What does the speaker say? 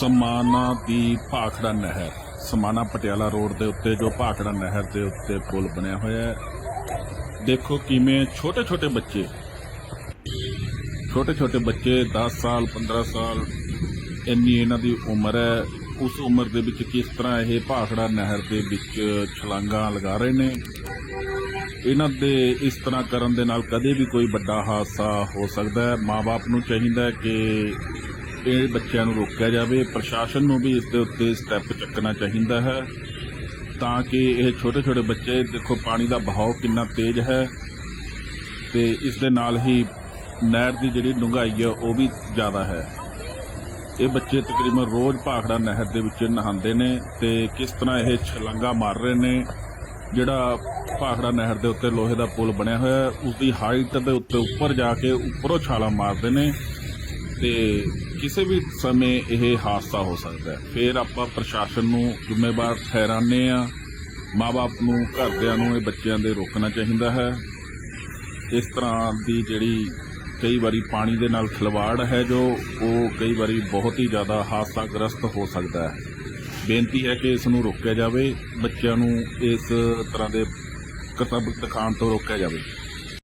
ਸਮਾਨਾ ਦੀ ਭਾਖੜਾ ਨਹਿਰ ਸਮਾਨਾ ਪਟਿਆਲਾ ਰੋਡ ਦੇ ਉੱਤੇ ਜੋ ਭਾਖੜਾ ਨਹਿਰ ਦੇ ਉੱਤੇ ਪੁਲ ਬਣਿਆ ਹੋਇਆ ਹੈ। ਦੇਖੋ ਕਿਵੇਂ ਛੋਟੇ ਛੋਟੇ ਬੱਚੇ ਛੋਟੇ ਛੋਟੇ ਬੱਚੇ 10 ਸਾਲ 15 ਸਾਲ, ਇੰਨੀ ਇਹਨਾਂ ਦੀ ਉਮਰ ਹੈ। ਉਸ ਉਮਰ ਦੇ ਵਿੱਚ ਕਿਸ ਤਰ੍ਹਾਂ ਇਹ ਭਾਖੜਾ ਨਹਿਰ ਦੇ ਵਿੱਚ ਛਲਾਂਗਾਂ ਲਗਾ ਰਹੇ ਨੇ? ਇਹਨਾਂ ਦੇ ਇਸ ਤਰ੍ਹਾਂ ਕਰਨ ਦੇ ਨਾਲ ਕਦੇ ਵੀ ਕੋਈ ਵੱਡਾ ਹਾਦਸਾ ਹੋ ਸਕਦਾ ਹੈ। ਮਾਪੇ ਨੂੰ ਚਾਹੀਦਾ ਹੈ ਕਿ ਇਹ ਬੱਚਿਆਂ ਨੂੰ ਰੋਕਿਆ ਜਾਵੇ, ਪ੍ਰਸ਼ਾਸਨ ਨੂੰ ਵੀ ਇਸ ਦੇ ਉੱਤੇ ਸਟੈਪ ਚੱਕਣਾ ਚਾਹੀਦਾ ਹੈ ਤਾਂ ਕਿ ਇਹ ਛੋਟੇ ਛੋਟੇ ਬੱਚੇ, ਦੇਖੋ ਪਾਣੀ ਦਾ ਬਹਾਅ ਕਿੰਨਾ ਤੇਜ਼ ਹੈ ਤੇ ਇਸ ਦੇ ਨਾਲ ਹੀ ਨਹਿਰ ਦੀ ਜਿਹੜੀ ਡੂੰਘਾਈ ਹੈ, ਉਹ ਵੀ ਜ਼ਿਆਦਾ ਹੈ। ਇਹ ਬੱਚੇ ਤਕਰੀਬਨ ਰੋਜ਼ ਭਾਖੜਾ ਨਹਿਰ ਦੇ ਵਿੱਚ ਨਹਾਉਂਦੇ ਨੇ ਤੇ ਕਿਸ ਤਰ੍ਹਾਂ ਇਹ ਛਲਾਂਗਾ ਮਾਰ ਰਹੇ ਨੇ, ਜਿਹੜਾ ਭਾਖੜਾ ਨਹਿਰ ਦੇ ਉੱਤੇ ਲੋਹੇ ਦਾ ਪੁਲ ਬਣਿਆ ਹੋਇਆ ਉਸ ਦੀ ਹਾਈਟ ਦੇ ਉੱਤੇ ਉੱਪਰ ਜਾ ਕੇ ਉੱਪਰੋਂ ਛਾਲਾਂ ਮਾਰਦੇ ਨੇ ਤੇ ਕਿਸੇ ਵੀ ਸਮੇਂ ਇਹ ਹਾਦਸਾ ਹੋ ਸਕਦਾ ਹੈ। ਫਿਰ ਆਪਾਂ ਪ੍ਰਸ਼ਾਸਨ ਨੂੰ ਜ਼ਿੰਮੇਵਾਰ ਠਹਿਰਾਉਂਦੇ ਆ ਮਾਪੇ ਨੂੰ, ਘਰਦਿਆਂ ਨੂੰ, ਇਹ ਬੱਚਿਆਂ ਦੇ ਰੋਕਣਾ ਚਾਹੀਦਾ ਹੈ। ਇਸ ਤਰ੍ਹਾਂ ਦੀ ਜਿਹੜੀ ਕਈ ਵਾਰੀ ਪਾਣੀ ਦੇ ਨਾਲ ਖਿਲਵਾੜ ਹੈ, ਜੋ ਉਹ ਕਈ ਵਾਰੀ ਬਹੁਤ ਹੀ ਜ਼ਿਆਦਾ ਹਾਦਸਾਗ੍ਰਸਤ ਹੋ ਸਕਦਾ ਹੈ। ਬੇਨਤੀ ਹੈ ਕਿ ਇਸ ਨੂੰ ਰੋਕਿਆ ਜਾਵੇ। ਬੱਚਿਆਂ ਨੂੰ ਇਸ ਤਰ੍ਹਾਂ ਦੇ ਕਰਤੱਵ ਦਿਖਾਉਣ ਤੋਂ ਰੋਕਿਆ ਜਾਵੇ।